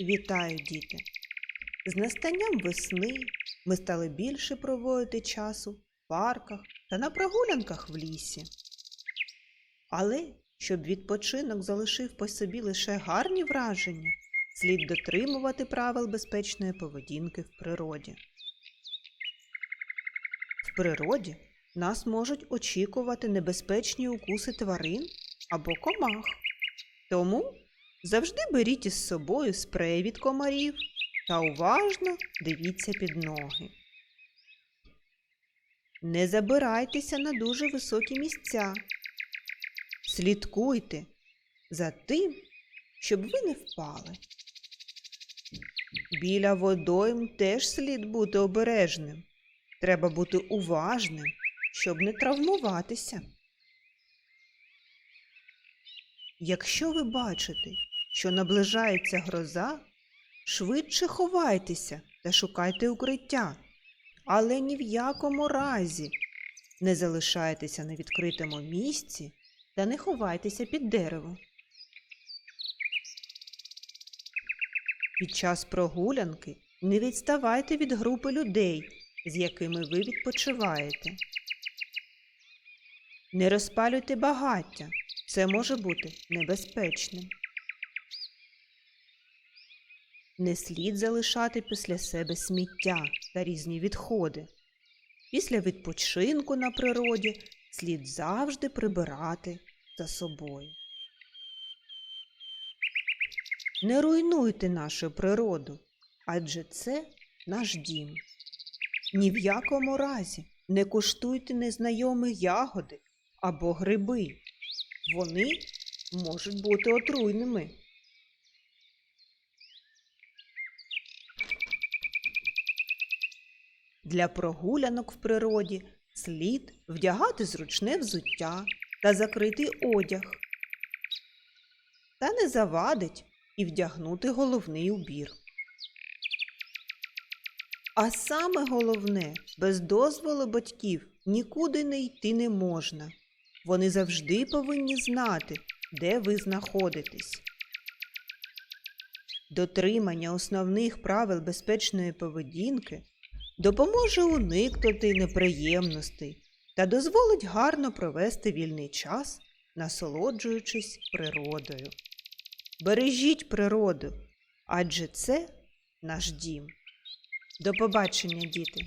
Вітаю, діти! З настанням весни ми стали більше проводити часу в парках та на прогулянках в лісі. Але щоб відпочинок залишив по собі лише гарні враження, слід дотримувати правил безпечної поведінки в природі. В природі нас можуть очікувати небезпечні укуси тварин або комах. Тому завжди беріть із собою спрей від комарів та уважно дивіться під ноги. Не забирайтеся на дуже високі місця. Слідкуйте за тим, щоб ви не впали. Біля водойм теж слід бути обережним. Треба бути уважним, щоб не травмуватися. Якщо ви бачите, що наближається гроза, швидше ховайтеся та шукайте укриття, але ні в якому разі не залишайтеся на відкритому місці та не ховайтеся під дерево. Під час прогулянки не відставайте від групи людей, з якими ви відпочиваєте. Не розпалюйте багаття, це може бути небезпечним. Не слід залишати після себе сміття та різні відходи. Після відпочинку на природі слід завжди прибирати за собою. Не руйнуйте нашу природу, адже це наш дім. Ні в якому разі не куштуйте незнайомі ягоди або гриби. Вони можуть бути отруйними. Для прогулянок в природі слід вдягати зручне взуття та закритий одяг. Та не завадить і вдягнути головний убір. А саме головне, без дозволу батьків нікуди не йти не можна. Вони завжди повинні знати, де ви знаходитесь. Дотримання основних правил безпечної поведінки допоможе уникнути неприємностей та дозволить гарно провести вільний час, насолоджуючись природою. Бережіть природу, адже це наш дім. До побачення, діти!